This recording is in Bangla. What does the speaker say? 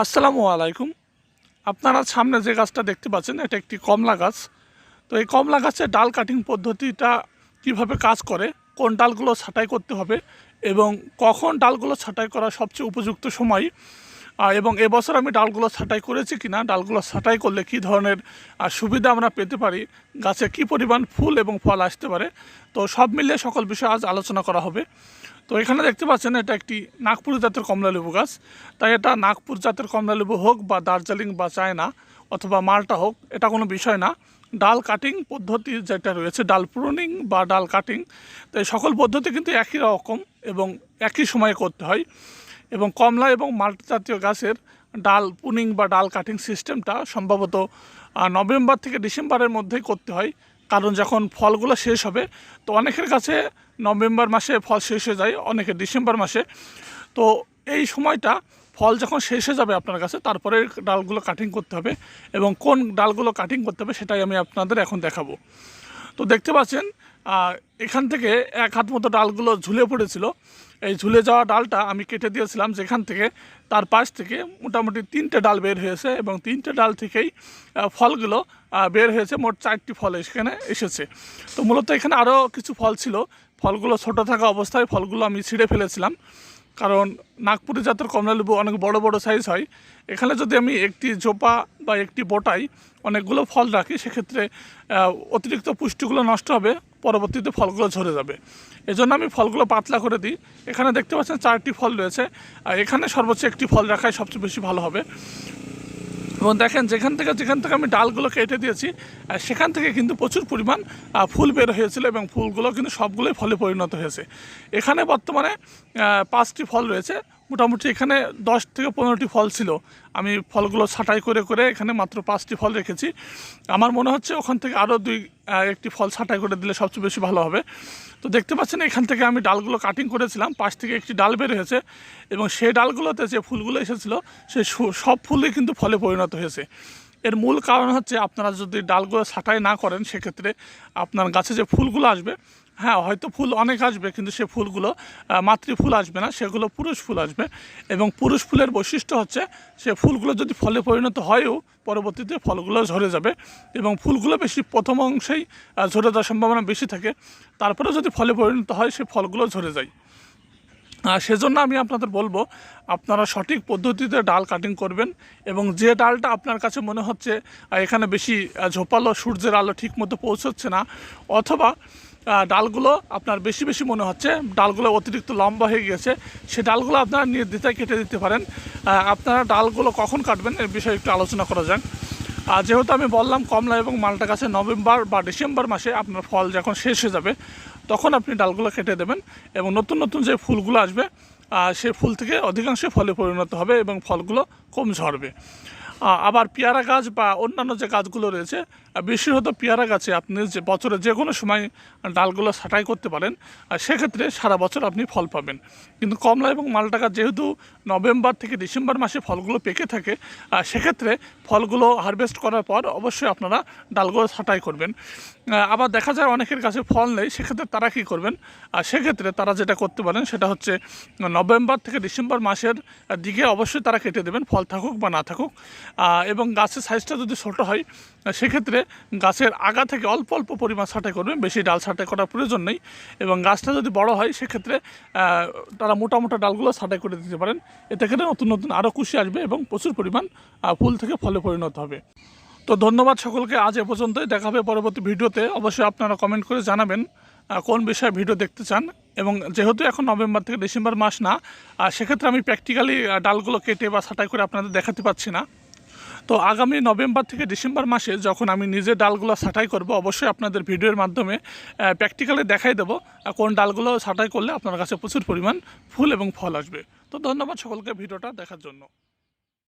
আসসালামু আলাইকুম। আপনারা সামনে যে গাছটা দেখতে পাচ্ছেন, এটা একটি কমলা গাছ। তো এই কমলা গাছের ডাল কাটিং পদ্ধতিটা কীভাবে কাজ করে, কোন ডালগুলো ছাঁটাই করতে হবে এবং কখন ডালগুলো ছাঁটাই করা সবচেয়ে উপযুক্ত সময় এবং এবছর আমি ডালগুলো ছাঁটাই করেছি কি না ডালগুলো ছাঁটাই করলে কী ধরনের সুবিধা আমরা পেতে পারি, গাছে কী পরিমাণ ফুল এবং ফল আসতে পারে, তো সব মিলিয়ে সকল বিষয় আজ আলোচনা করা হবে। তো এখানে দেখতে পাচ্ছেন এটা একটি নাগপুর জাতের কমলালেবু গাছ। তাই এটা নাগপুর জাতের কমলালেবু হোক বা দার্জিলিং বা চায়না অথবা মালটা হোক, এটা কোনো বিষয় না। ডাল কাটিং পদ্ধতি যেটা রয়েছে, ডাল প্রুনিং বা ডাল কাটিং তো এই সকল পদ্ধতি কিন্তু একই রকম এবং একই সময়ে করতে হয়। এবং কমলা এবং মাল্টা জাতীয় গাছের ডাল পুনিং বা ডাল কাটিং সিস্টেমটা সম্ভবত নভেম্বর থেকে ডিসেম্বরের মধ্যেই করতে হয়। কারণ যখন ফলগুলো শেষ হবে, তো অনেকের কাছে নভেম্বর মাসে ফল শেষ হয়ে যায়, অনেকে ডিসেম্বর মাসে। তো এই সময়টা ফল যখন শেষ হয়ে যাবে আপনার কাছে, তারপরে ডালগুলো কাটিং করতে হবে এবং কোন ডালগুলো কাটিং করতে হবে সেটাই আমি আপনাদের এখন দেখাবো। তো দেখতে পাচ্ছেন এখান থেকে এক হাত মতো ডালগুলো ঝুলে পড়েছিল। এই ঝুলে যাওয়া ডালটা আমি কেটে দিয়েছিলাম যেখান থেকে তার পাশ থেকে মোটামুটি তিনটে ডাল বের হয়েছে এবং তিনটে ডাল থেকেই ফলগুলো বের হয়েছে। মোট চারটি ফল এখানে এসেছে। তো মূলত এখানে আরও কিছু ফল ছিল। ফলগুলো ছোট থাকা অবস্থায় ফলগুলো আমি ছিঁড়ে ফেলেছিলাম। কারণ নাগপুরি জাতের কমলালেবু অনেক বড় বড় সাইজ হয়, এখানে যদি আমি একটি জোপা বা একটি বোটাই অনেকগুলো ফল রাখি, সেক্ষেত্রে অতিরিক্ত পুষ্টিগুলো নষ্ট হবে। পরবর্তীতে ফলগুলো ঝরে যাবে। এজন্য আমি ফলগুলো পাতলা করে দিই। এখানে দেখতে পাচ্ছেন চারটি ফল রয়েছে। আর এখানে সর্বোচ্চ একটি ফল রাখাই সবচেয়ে বেশি ভালো হবে। এবং দেখেন, যেখান থেকে যেখান থেকে আমি ডালগুলো কেটে দিয়েছি সেখান থেকে কিন্তু প্রচুর পরিমাণ ফুল বের হয়েছিল এবং ফুলগুলো কিন্তু সবগুলোই ফলে পরিণত হয়েছে। এখানে বর্তমানে পাঁচটি ফল রয়েছে। মোটামুটি এখানে দশ থেকে পনেরোটি ফল ছিল। আমি ফলগুলো ছাঁটাই করে করে এখানে মাত্র পাঁচটি ফল রেখেছি। আমার মনে হচ্ছে ওখান থেকে আরও দুই একটি ফল ছাঁটাই করে দিলে সবচেয়ে বেশি ভালো হবে। তো দেখতে পাচ্ছেন এখান থেকে আমি ডালগুলো কাটিং করেছিলাম। পাশ থেকে একটি ডাল বের হয়েছে এবং সেই ডালগুলোতে যে ফুলগুলো এসেছিল সু- সব ফুলই কিন্তু ফলে পরিণত হয়েছে। এর মূল কারণ হচ্ছে আপনারা যদি ডালগুলো ছাঁটাই না করেন, সেক্ষেত্রে আপনার গাছে যে ফুলগুলো আসবে হ্যাঁ হয়তো ফুল অনেক আসবে, কিন্তু সে ফুলগুলো মাতৃ ফুল আসবে না, সেগুলো পুরুষ ফুল আসবে। এবং পুরুষ ফুলের বৈশিষ্ট্য হচ্ছে, সে ফুলগুলো যদি ফলে পরিণত হয়ও, পরবর্তীতে ফলগুলো ঝরে যাবে। এবং ফুলগুলো বেশি প্রথম অংশেই ঝরে যাওয়ার সম্ভাবনা বেশি থাকে। তারপরে যদি ফলে পরিণত হয়, সে ফলগুলো ঝরে যায়। সেজন্য আমি আপনাদের বলব, আপনারা সঠিক পদ্ধতিতে ডাল কাটিং করবেন এবং যে ডালটা আপনার কাছে মনে হচ্ছে এখানে বেশি ঝোপালো সূর্যের আলো ঠিক মতো পৌঁছচ্ছে না, অথবা ডালগুলো আপনার বেশি বেশি মনে হচ্ছে। ডালগুলো অতিরিক্ত লম্বা হয়ে গেছে সে ডালগুলো আপনারা নির্দ্বিধায় কেটে দিতে পারেন। আপনারা ডালগুলো কখন কাটবেন এর বিষয়ে একটু আলোচনা করা যাক। আর যেহেতু আমি বললাম কমলা এবং মালটা গাছে নভেম্বর বা ডিসেম্বর মাসে আপনার ফল যখন শেষ হয়ে যাবে, তখন আপনি ডালগুলো কেটে দেবেন এবং নতুন নতুন যে ফুলগুলো আসবে সেই ফুল থেকে অধিকাংশ ফলে পরিণত হবে এবং ফলগুলো কম ঝরবে। আবার পেয়ারা গাছ বা অন্যান্য যে গাছগুলো রয়েছে বিশেষত পেয়ারা গাছে আপনি যে বছরে যে কোনো সময় ডালগুলো ছাঁটাই করতে পারেন আর সেক্ষেত্রে সারা বছর আপনি ফল পাবেন। কিন্তু কমলা এবং মালটা গাছ যেহেতু নভেম্বর থেকে ডিসেম্বর মাসে ফলগুলো পেকে থাকে সেক্ষেত্রে ফলগুলো হারভেস্ট করার পর অবশ্যই আপনারা ডালগুলো ছাঁটাই করবেন। আবার দেখা যায় অনেকের কাছে ফল নেই, সেক্ষেত্রে তারা কী করবেন? আর সেক্ষেত্রে তারা যেটা করতে পারেন, সেটা হচ্ছে নভেম্বর থেকে ডিসেম্বর মাসের দিকে অবশ্যই তারা কেটে দেবেন, ফল থাকুক বা না থাকুক। এবং গাছের সাইজটা যদি ছোটো হয়, সেক্ষেত্রে গাছের আগা থেকে অল্প অল্প পরিমাণ ছাঁটাই করবেন। বেশি ডাল ছাঁটাই করার প্রয়োজন নেই। এবং গাছটা যদি বড় হয়, সেক্ষেত্রে তারা মোটা মোটা ডালগুলো ছাঁটাই করে দিতে পারেন। এতে করে নতুন নতুন আরও খুশি আসবে এবং প্রচুর পরিমাণ ফুল থেকে ফলে পরিণত হবে। তো ধন্যবাদ সকলকে, আজ এ পর্যন্তই। দেখা হবে পরবর্তী ভিডিওতে। অবশ্যই আপনারা কমেন্ট করে জানাবেন কোন বিষয়ে ভিডিও দেখতে চান। এবং যেহেতু এখন নভেম্বর থেকে ডিসেম্বর মাস না সেক্ষেত্রে আমি প্র্যাকটিক্যালি ডালগুলো কেটে বা ছাঁটাই করে আপনাদের দেখাতে পাচ্ছি না। তো আগামী নভেম্বর থেকে ডিসেম্বর মাসে যখন আমি নিজে ডালগুলো ছাঁটাই করব, অবশ্যই আপনাদের ভিডিওর মাধ্যমে প্র্যাকটিক্যালে দেখাই দেবো কোন ডালগুলো ছাঁটাই করলে আপনার কাছে প্রচুর পরিমাণ ফুল এবং ফল আসবে। তো ধন্যবাদ সকলকে ভিডিওটা দেখার জন্য।